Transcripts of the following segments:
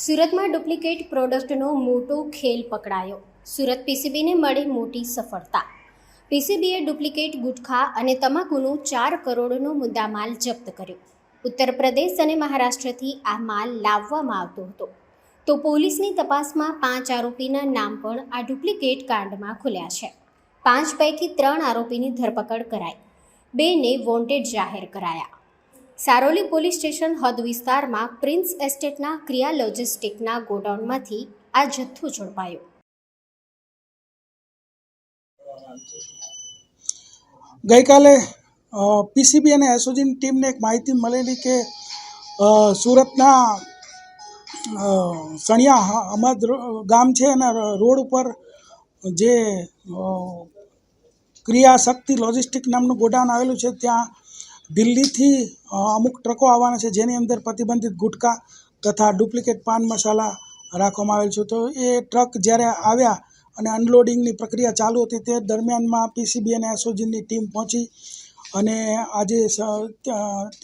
સુરતમાં ડુપ્લિકેટ પ્રોડક્ટનો મોટો ખેલ પકડાયો. સુરત પીસીબીને મળી મોટી સફળતા. પીસીબીએ ડુપ્લિકેટ ગુટખા અને તમાકુનો ચાર કરોડનો મુદ્દામાલ જપ્ત કર્યો. ઉત્તર પ્રદેશ અને મહારાષ્ટ્રથી આ માલ લાવવામાં આવતો હતો. તો પોલીસની તપાસમાં પાંચ આરોપીના નામ પણ આ ડુપ્લિકેટ કાંડમાં ખુલ્યા છે. પાંચ પૈકી ત્રણ આરોપીની ધરપકડ કરાઈ. બેને વોન્ટેડ જાહેર કરાયા. સારોલી પોલીસ સ્ટેશન હદ વિસ્તારમાં પ્રિન્સ એસ્ટેટના ક્રિયા લોજિસ્ટિકના ગોડાઉનમાંથી આ જથ્થો ઝડપાયો. ગઈકાલે પીસીબી અને એસઓજીની ટીમને એક માહિતી મળેલી કે સુરતના સણિયા અમદ ગામ છે અને રોડ ઉપર જે ક્રિયા શક્તિ લોજિસ્ટિક નામનું ગોડાઉન આવેલું છે, ત્યાં દિલ્હીથી અમુક ટ્રકો આવવાના છે જેની અંદર પ્રતિબંધિત ગુટકા તથા ડુપ્લિકેટ પાન મસાલા રાખવામાં આવેલ છે. તો એ ટ્રક જ્યારે આવ્યા અને અનલોડિંગની પ્રક્રિયા ચાલુ હતી, તે દરમિયાનમાં પીસીબી અને એસઓજીની ટીમ પહોંચી અને આજે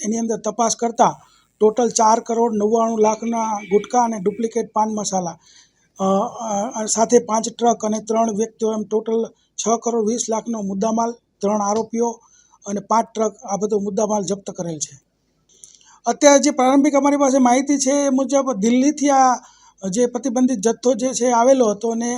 એની અંદર તપાસ કરતાં ટોટલ ચાર કરોડ નવ્વાણું લાખના ગુટકા અને ડુપ્લિકેટ પાન મસાલા સાથે પાંચ ટ્રક અને ત્રણ વ્યક્તિઓ એમ ટોટલ છ કરોડ વીસ લાખનો મુદ્દામાલ, ત્રણ આરોપીઓ અને પાંચ ટ્રક આ બધો મુદ્દામાલ જપ્ત કરેલ છે. અત્યારે જે પ્રારંભિક અમારી પાસે માહિતી છે એ મુજબ દિલ્હીથી આ જે પ્રતિબંધિત જથ્થો જે છે આવેલો હતો અને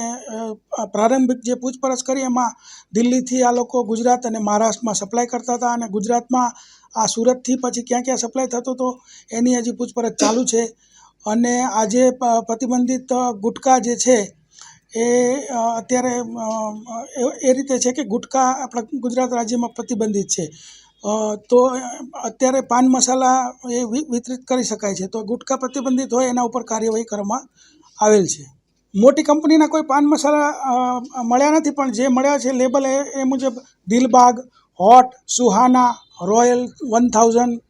પ્રારંભિક જે પૂછપરછ કરી એમાં દિલ્હીથી આ લોકો ગુજરાત અને મહારાષ્ટ્રમાં સપ્લાય કરતા હતા અને ગુજરાતમાં આ સુરતથી પછી ક્યાં ક્યાં સપ્લાય થતો હતો એની હજી પૂછપરછ ચાલુ છે. અને આજે પ્રતિબંધિત ગુટકા જે છે એ અત્યારે એ- રીતે છે કે ગુટકા આપણા ગુજરાત રાજ્યમાં પ્રતિબંધિત છે. તો અત્યારે પાન મસાલા એ વિતરિત કરી શકાય છે. તો ગુટકા પ્રતિબંધિત હોય એના ઉપર કાર્યવાહી કરવામાં આવેલ છે. મોટી કંપનીના કોઈ પાન મસાલા મળ્યા નથી, પણ જે મળ્યા છે લેબલ એ એ મુજબ Dilbagh, hot, Suhana, royal one thousand,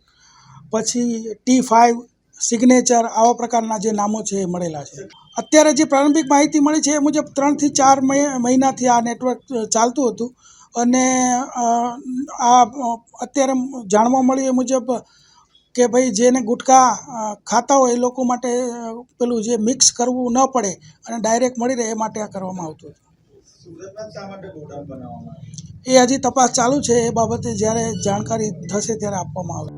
પછી ટી ફાઇવ સિગ્નેચર, આવા પ્રકારના જે નામો છે એ મળેલા છે. અત્યારે જે પ્રારંભિક માહિતી મળી છે એ મુજબ ત્રણથી ચાર મહિ- મહિનાથી આ નેટવર્ક ચાલતું હતું. અને આ અત્યારે જાણવા મળ્યું એ મુજબ કે ભાઈ જેને ગુટખા ખાતા હોય એ લોકો માટે પેલું જે મિક્સ કરવું ન પડે અને ડાયરેક્ટ મળી રહે એ માટે આ કરવામાં આવતું હતું. એ હજી તપાસ ચાલુ છે એ બાબતે જ્યારે જાણકારી થશે ત્યારે આપવામાં આવશે.